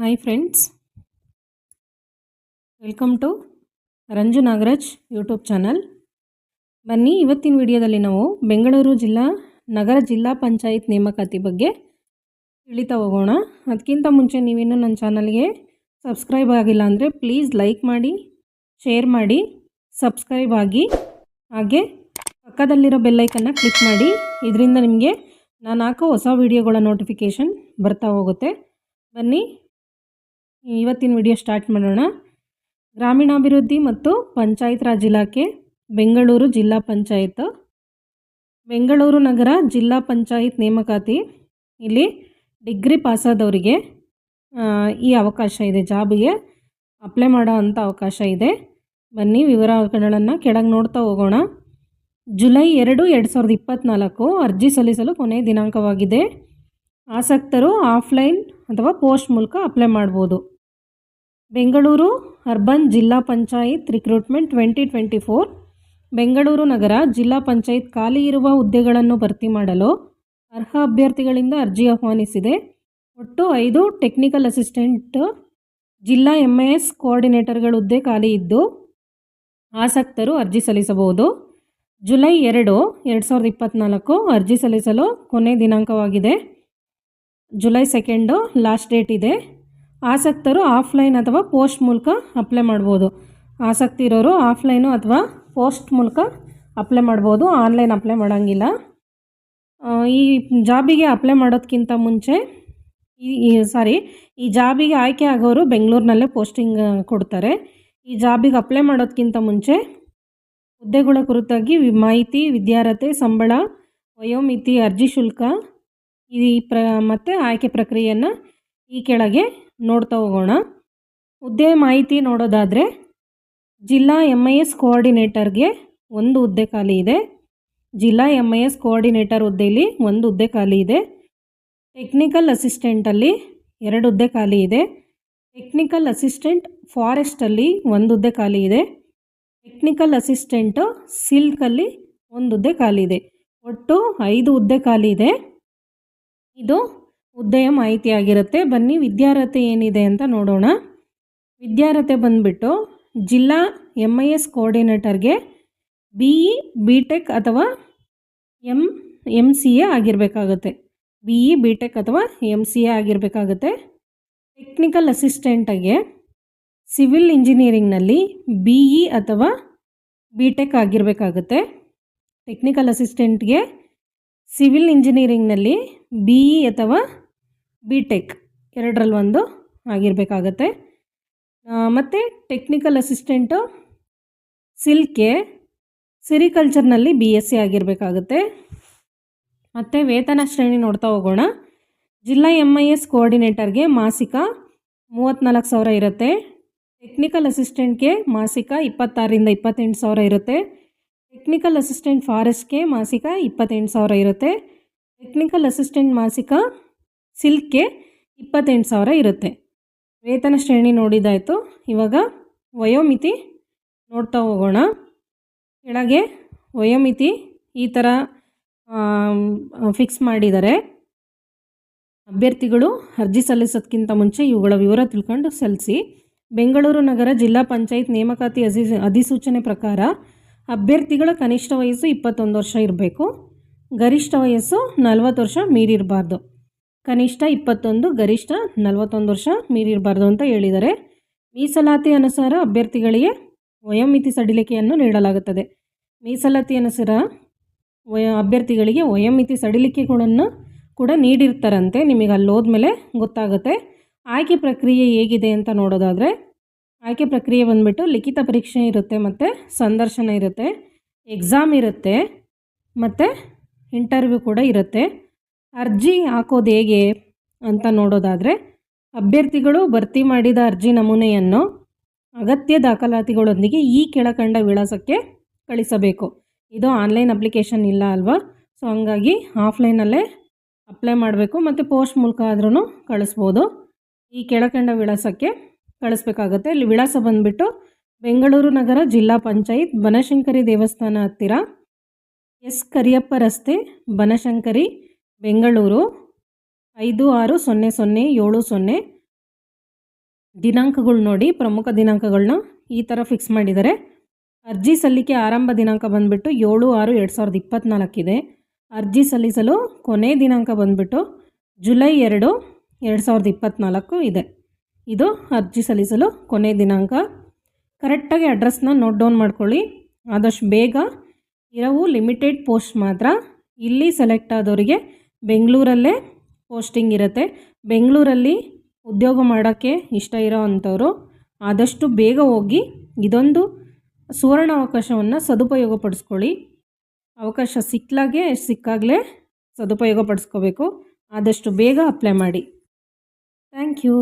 Hi friends welcome to Ranju Nagaraj YouTube channel ಬನ್ನಿ, ಇವತ್ತಿನ ವಿಡಿಯೋದಲ್ಲಿ ನಾವು ಬೆಂಗಳೂರು ಜಿಲ್ಲಾ, ನಗರ ಜಿಲ್ಲಾ ಪಂಚಾಯತ್ ನೇಮಕಾತಿ ಬಗ್ಗೆ ತಿಳಿತಾ ಹೋಗೋಣ. ಅದಕ್ಕಿಂತ ಮುಂಚೆ ನೀವೇನು ನನ್ನ ಚಾನಲ್ಗೆ ಸಬ್ಸ್ಕ್ರೈಬ್ ಆಗಿಲ್ಲ ಅಂದರೆ ಪ್ಲೀಸ್ ಲೈಕ್ ಮಾಡಿ ಶೇರ್ ಮಾಡಿ ಸಬ್ಸ್ಕ್ರೈಬ್ ಆಗಿ, ಹಾಗೆ ಪಕ್ಕದಲ್ಲಿರೋ ಬೆಲ್ಲೈಕನ್ನು ಕ್ಲಿಕ್ ಮಾಡಿ. ಇದರಿಂದ ನಿಮಗೆ ನಾನು ಹಾಕೋ ಹೊಸ ವೀಡಿಯೋಗಳ ನೋಟಿಫಿಕೇಷನ್ ಬರ್ತಾ ಹೋಗುತ್ತೆ. ಬನ್ನಿ ಇವತ್ತಿನ ವಿಡಿಯೋ ಸ್ಟಾರ್ಟ್ ಮಾಡೋಣ. ಗ್ರಾಮೀಣಾಭಿವೃದ್ಧಿ ಮತ್ತು ಪಂಚಾಯತ್ ರಾಜ್ ಇಲಾಖೆ, ಬೆಂಗಳೂರು ಜಿಲ್ಲಾ ಪಂಚಾಯತ್. ಬೆಂಗಳೂರು ನಗರ ಜಿಲ್ಲಾ ಪಂಚಾಯತ್ ನೇಮಕಾತಿ. ಇಲ್ಲಿ ಡಿಗ್ರಿ ಪಾಸಾದವರಿಗೆ ಈ ಅವಕಾಶ ಇದೆ. ಜಾಬ್ಗೆ ಅಪ್ಲೈ ಮಾಡೋ ಅಂಥ ಅವಕಾಶ ಇದೆ. ಬನ್ನಿ ವಿವರಗಳನ್ನು ಕೆಳಗೆ ನೋಡ್ತಾ ಹೋಗೋಣ. ಜುಲೈ ಎರಡು ಎರಡು ಸಾವಿರದ ಇಪ್ಪತ್ತ್ನಾಲ್ಕು ಅರ್ಜಿ ಸಲ್ಲಿಸಲು ಕೊನೆಯ ದಿನಾಂಕವಾಗಿದೆ. ಆಸಕ್ತರು ಆಫ್ಲೈನ್ ಅಥವಾ ಪೋಸ್ಟ್ ಮೂಲಕ ಅಪ್ಲೈ ಮಾಡ್ಬೋದು. ಬೆಂಗಳೂರು ಅರ್ಬನ್ ಜಿಲ್ಲಾ panchayat recruitment twenty twenty four. Bengaluru ನಗರ ಜಿಲ್ಲಾ ಪಂಚಾಯತ್ ಖಾಲಿ ಇರುವ ಹುದ್ದೆಗಳನ್ನು ಭರ್ತಿ ಮಾಡಲು ಅರ್ಹ ಅಭ್ಯರ್ಥಿಗಳಿಂದ ಅರ್ಜಿ ಆಹ್ವಾನಿಸಿದೆ. ಒಟ್ಟು ಐದು ಟೆಕ್ನಿಕಲ್ ಅಸಿಸ್ಟೆಂಟ್, ಜಿಲ್ಲಾ ಎಂ ಐ ಎಸ್ ಕೋಆರ್ಡಿನೇಟರ್ಗಳ ಹುದ್ದೆ ಖಾಲಿ ಇದ್ದು, ಆಸಕ್ತರು ಅರ್ಜಿ ಸಲ್ಲಿಸಬಹುದು. ಜುಲೈ ಎರಡು ಎರಡು ಸಾವಿರದ ಇಪ್ಪತ್ತ್ನಾಲ್ಕು ಅರ್ಜಿ ಸಲ್ಲಿಸಲು ಕೊನೆ ದಿನಾಂಕವಾಗಿದೆ. ಜುಲೈ ಸೆಕೆಂಡು ಲಾಸ್ಟ್ ಡೇಟ್ ಇದೆ. ಆಸಕ್ತರು ಆಫ್ಲೈನ್ ಅಥವಾ ಪೋಸ್ಟ್ ಮೂಲಕ ಅಪ್ಲೈ ಮಾಡ್ಬೋದು. ಆಸಕ್ತಿ ಇರೋರು ಆಫ್ಲೈನು ಅಥವಾ ಪೋಸ್ಟ್ ಮೂಲಕ ಅಪ್ಲೈ ಮಾಡ್ಬೋದು. ಆನ್ಲೈನ್ ಅಪ್ಲೈ ಮಾಡೋಂಗಿಲ್ಲ. ಈ ಜಾಬಿಗೆ ಅಪ್ಲೈ ಮಾಡೋದಕ್ಕಿಂತ ಮುಂಚೆ ಈ ಸಾರಿ, ಈ ಜಾಬಿಗೆ ಆಯ್ಕೆ ಆಗೋರು ಬೆಂಗಳೂರಿನಲ್ಲೇ ಪೋಸ್ಟಿಂಗ್ ಕೊಡ್ತಾರೆ. ಈ ಜಾಬಿಗೆ ಅಪ್ಲೈ ಮಾಡೋದಕ್ಕಿಂತ ಮುಂಚೆ ಹುದ್ದೆಗಳ ಕುರಿತಾಗಿ ಮಾಹಿತಿ, ವಿದ್ಯಾರ್ಹತೆ, ಸಂಬಳ, ವಯೋಮಿತಿ, ಅರ್ಜಿ ಶುಲ್ಕ, ಈ ಪ್ರ, ಮತ್ತು ಆಯ್ಕೆ ಪ್ರಕ್ರಿಯೆಯನ್ನು ಈ ಕೆಳಗೆ ನೋಡ್ತಾ ಹೋಗೋಣ. ಹುದ್ದೆ ಮಾಹಿತಿ ನೋಡೋದಾದರೆ ಜಿಲ್ಲಾ ಎಂ ಐ ಎಸ್ ಕೋಆರ್ಡಿನೇಟರ್ಗೆ ಒಂದು ಹುದ್ದೆ ಖಾಲಿ ಇದೆ. ಜಿಲ್ಲಾ ಎಂ ಐ ಎಸ್ ಕೋಆರ್ಡಿನೇಟರ್ ಹುದ್ದೆಯಲ್ಲಿ ಒಂದು ಹುದ್ದೆ ಖಾಲಿ ಇದೆ. ಟೆಕ್ನಿಕಲ್ ಅಸಿಸ್ಟೆಂಟಲ್ಲಿ ಎರಡು ಹುದ್ದೆ ಖಾಲಿ ಇದೆ. ಟೆಕ್ನಿಕಲ್ ಅಸಿಸ್ಟೆಂಟ್ ಫಾರೆಸ್ಟಲ್ಲಿ ಒಂದು ಹುದ್ದೆ ಖಾಲಿ ಇದೆ. ಟೆಕ್ನಿಕಲ್ ಅಸಿಸ್ಟೆಂಟು ಸಿಲ್ಕಲ್ಲಿ ಒಂದು ಹುದ್ದೆ ಖಾಲಿ ಇದೆ. ಒಟ್ಟು ಐದು ಹುದ್ದೆ ಖಾಲಿ ಇದೆ. ಇದು ಹುದ್ದೆಯ ಮಾಹಿತಿ ಆಗಿರುತ್ತೆ. ಬನ್ನಿ, ವಿದ್ಯಾರ್ಹತೆ ಏನಿದೆ ಅಂತ ನೋಡೋಣ. ವಿದ್ಯಾರ್ಹತೆ ಬಂದುಬಿಟ್ಟು ಜಿಲ್ಲಾ ಎಂ ಐ ಎಸ್ ಕೋಆರ್ಡಿನೇಟರ್ಗೆ ಬಿ ಇ ಬಿ ಟೆಕ್ ಅಥವಾ ಎಂ ಎಂ ಸಿ ಎ ಆಗಿರಬೇಕಾಗುತ್ತೆ. ಬಿ ಇ ಬಿ ಟೆಕ್ ಅಥವಾ ಎಂ ಸಿ ಎ ಆಗಿರಬೇಕಾಗುತ್ತೆ. ಟೆಕ್ನಿಕಲ್ ಅಸಿಸ್ಟೆಂಟಾಗೆ ಸಿವಿಲ್ ಇಂಜಿನಿಯರಿಂಗ್ನಲ್ಲಿ ಬಿ ಇ ಅಥವಾ ಬಿ ಟೆಕ್ ಆಗಿರಬೇಕಾಗುತ್ತೆ. ಟೆಕ್ನಿಕಲ್ ಅಸಿಸ್ಟೆಂಟ್ಗೆ ಸಿವಿಲ್ ಇಂಜಿನಿಯರಿಂಗ್ನಲ್ಲಿ ಬಿ ಇ ಅಥವಾ ಬಿ ಟೆಕ್ ಎರಡರಲ್ಲಿ ಒಂದು ಆಗಿರಬೇಕಾಗತ್ತೆ. ಮತ್ತು ಟೆಕ್ನಿಕಲ್ ಅಸಿಸ್ಟೆಂಟು ಸಿಲ್ಕೆ ಸಿರಿಕಲ್ಚರ್ನಲ್ಲಿ ಬಿ ಎಸ್ ಸಿ ಆಗಿರಬೇಕಾಗುತ್ತೆ. ಮತ್ತು ವೇತನ ಶ್ರೇಣಿ ನೋಡ್ತಾ ಹೋಗೋಣ. ಜಿಲ್ಲಾ ಎಂ ಐ ಎಸ್ ಕೋಆರ್ಡಿನೇಟರ್ಗೆ ಮಾಸಿಕ ಮೂವತ್ತ್ನಾಲ್ಕು ಸಾವಿರ ಇರುತ್ತೆ. ಟೆಕ್ನಿಕಲ್ ಅಸಿಸ್ಟೆಂಟ್ಗೆ ಮಾಸಿಕ ಇಪ್ಪತ್ತಾರರಿಂದ ಇಪ್ಪತ್ತೆಂಟು ಸಾವಿರ ಇರುತ್ತೆ. ಟೆಕ್ನಿಕಲ್ ಅಸಿಸ್ಟೆಂಟ್ ಫಾರೆಸ್ಟ್ಗೆ ಮಾಸಿಕ ಇಪ್ಪತ್ತೆಂಟು ಸಾವಿರ ಇರುತ್ತೆ. ಟೆಕ್ನಿಕಲ್ ಅಸಿಸ್ಟೆಂಟ್ ಮಾಸಿಕ ಸಿಲ್ಕ್ಗೆ ಇಪ್ಪತ್ತೆಂಟು ಸಾವಿರ ಇರುತ್ತೆ. ವೇತನ ಶ್ರೇಣಿ ನೋಡಿದಾಯಿತು. ಇವಾಗ ವಯೋಮಿತಿ ನೋಡ್ತಾ ಹೋಗೋಣ. ಕೆಳಗೆ ವಯೋಮಿತಿ ಈ ಥರ ಫಿಕ್ಸ್ ಮಾಡಿದ್ದಾರೆ. ಅಭ್ಯರ್ಥಿಗಳು ಅರ್ಜಿ ಸಲ್ಲಿಸೋದಕ್ಕಿಂತ ಮುಂಚೆ ಇವುಗಳ ವಿವರ ತಿಳ್ಕೊಂಡು ಸಲ್ಲಿಸಿ. ಬೆಂಗಳೂರು ನಗರ ಜಿಲ್ಲಾ ಪಂಚಾಯತ್ ನೇಮಕಾತಿ ಅಧಿ ಅಧಿಸೂಚನೆ ಪ್ರಕಾರ ಅಭ್ಯರ್ಥಿಗಳ ಕನಿಷ್ಠ ವಯಸ್ಸು ಇಪ್ಪತ್ತೊಂದು ವರ್ಷ ಇರಬೇಕು. ಗರಿಷ್ಠ ವಯಸ್ಸು ನಲವತ್ತು ವರ್ಷ ಮೀರಿರಬಾರ್ದು. ಕನಿಷ್ಠ ಇಪ್ಪತ್ತೊಂದು, ಗರಿಷ್ಠ ನಲವತ್ತೊಂದು ವರ್ಷ ಮೀರಿರಬಾರ್ದು ಅಂತ ಹೇಳಿದ್ದಾರೆ. ಮೀಸಲಾತಿ ಅನುಸಾರ ಅಭ್ಯರ್ಥಿಗಳಿಗೆ ವಯೋಮಿತಿ ಸಡಿಲಿಕೆಯನ್ನು ನೀಡಲಾಗುತ್ತದೆ. ಮೀಸಲಾತಿ ಅನುಸಾರ ವಯ, ಅಭ್ಯರ್ಥಿಗಳಿಗೆ ವಯೋಮಿತಿ ಸಡಿಲಿಕೆಗಳನ್ನು ಕೂಡ ನೀಡಿರ್ತಾರಂತೆ. ನಿಮಗೆ ಅಲ್ಲಿ ಹೋದ್ಮೇಲೆ ಗೊತ್ತಾಗುತ್ತೆ. ಆಯ್ಕೆ ಪ್ರಕ್ರಿಯೆ ಹೇಗಿದೆ ಅಂತ ನೋಡೋದಾದರೆ, ಆಯ್ಕೆ ಪ್ರಕ್ರಿಯೆ ಬಂದುಬಿಟ್ಟು ಲಿಖಿತ ಪರೀಕ್ಷೆ ಇರುತ್ತೆ ಮತ್ತು ಸಂದರ್ಶನ ಇರುತ್ತೆ, ಎಕ್ಸಾಮ್ ಇರುತ್ತೆ ಮತ್ತು ಇಂಟರ್ವ್ಯೂ ಕೂಡ ಇರುತ್ತೆ. ಅರ್ಜಿ ಹಾಕೋದು ಹೇಗೆ ಅಂತ ನೋಡೋದಾದರೆ, ಅಭ್ಯರ್ಥಿಗಳು ಭರ್ತಿ ಮಾಡಿದ ಅರ್ಜಿ ನಮೂನೆಯನ್ನು ಅಗತ್ಯ ದಾಖಲಾತಿಗಳೊಂದಿಗೆ ಈ ಕೆಳಕಂಡ ವಿಳಾಸಕ್ಕೆ ಕಳಿಸಬೇಕು. ಇದು ಆನ್ಲೈನ್ ಅಪ್ಲಿಕೇಶನ್ ಇಲ್ಲ ಅಲ್ವಾ? ಸೊ, ಹಂಗಾಗಿ ಆಫ್ಲೈನಲ್ಲೇ ಅಪ್ಲೈ ಮಾಡಬೇಕು ಮತ್ತು ಪೋಸ್ಟ್ ಮೂಲಕ ಆದ್ರೂ ಕಳಿಸ್ಬೋದು. ಈ ಕೆಳಕಂಡ ವಿಳಾಸಕ್ಕೆ ಕಳಿಸ್ಬೇಕಾಗತ್ತೆ. ಇಲ್ಲಿ ವಿಳಾಸ ಬಂದುಬಿಟ್ಟು ಬೆಂಗಳೂರು ನಗರ ಜಿಲ್ಲಾ ಪಂಚಾಯತ್ ಬನಶಂಕರಿ ದೇವಸ್ಥಾನ ಹತ್ತಿರ ಎಸ್ ಕರಿಯಪ್ಪ ರಸ್ತೆ ಬನಶಂಕರಿ ಬೆಂಗಳೂರು ಐದು ಆರು ಸೊನ್ನೆ ಸೊನ್ನೆ ಏಳು ಸೊನ್ನೆ. ದಿನಾಂಕಗಳು ನೋಡಿ, ಪ್ರಮುಖ ದಿನಾಂಕಗಳನ್ನ ಈ ಥರ ಫಿಕ್ಸ್ ಮಾಡಿದ್ದಾರೆ. ಅರ್ಜಿ ಸಲ್ಲಿಕೆ ಆರಂಭ ದಿನಾಂಕ ಬಂದುಬಿಟ್ಟು ಏಳು ಆರು ಎರಡು ಸಾವಿರದ ಇಪ್ಪತ್ತ್ನಾಲ್ಕಿದೆ ಅರ್ಜಿ ಸಲ್ಲಿಸಲು ಕೊನೆ ದಿನಾಂಕ ಬಂದುಬಿಟ್ಟು ಜುಲೈ ಎರಡು ಎರಡು ಸಾವಿರದ ಇಪ್ಪತ್ತ್ನಾಲ್ಕು ಇದೆ. ಇದು ಅರ್ಜಿ ಸಲ್ಲಿಸಲು ಕೊನೆ ದಿನಾಂಕ. ಕರೆಕ್ಟಾಗಿ ಅಡ್ರೆಸ್ನ ನೋಟ್ ಡೌನ್ ಮಾಡ್ಕೊಳ್ಳಿ. ಆದಷ್ಟು ಬೇಗ ಇರವು ಲಿಮಿಟೆಡ್ ಪೋಸ್ಟ್ ಮಾತ್ರ. ಇಲ್ಲಿ ಸೆಲೆಕ್ಟ್ ಆದವರಿಗೆ ಬೆಂಗಳೂರಲ್ಲೇ ಪೋಸ್ಟಿಂಗ್ ಇರುತ್ತೆ. ಬೆಂಗಳೂರಲ್ಲಿ ಉದ್ಯೋಗ ಮಾಡೋಕ್ಕೆ ಇಷ್ಟ ಇರೋ ಅಂಥವ್ರು ಆದಷ್ಟು ಬೇಗ ಹೋಗಿ ಇದೊಂದು ಸುವರ್ಣ ಅವಕಾಶವನ್ನು ಸದುಪಯೋಗ ಪಡಿಸ್ಕೊಳ್ಳಿ ಅವಕಾಶ ಸಿಕ್ಕಲಾಗೆ ಸಿಕ್ಕಾಗಲೇ ಸದುಪಯೋಗ ಪಡಿಸ್ಕೋಬೇಕು ಆದಷ್ಟು ಬೇಗ ಅಪ್ಲೈ ಮಾಡಿ. Thank you.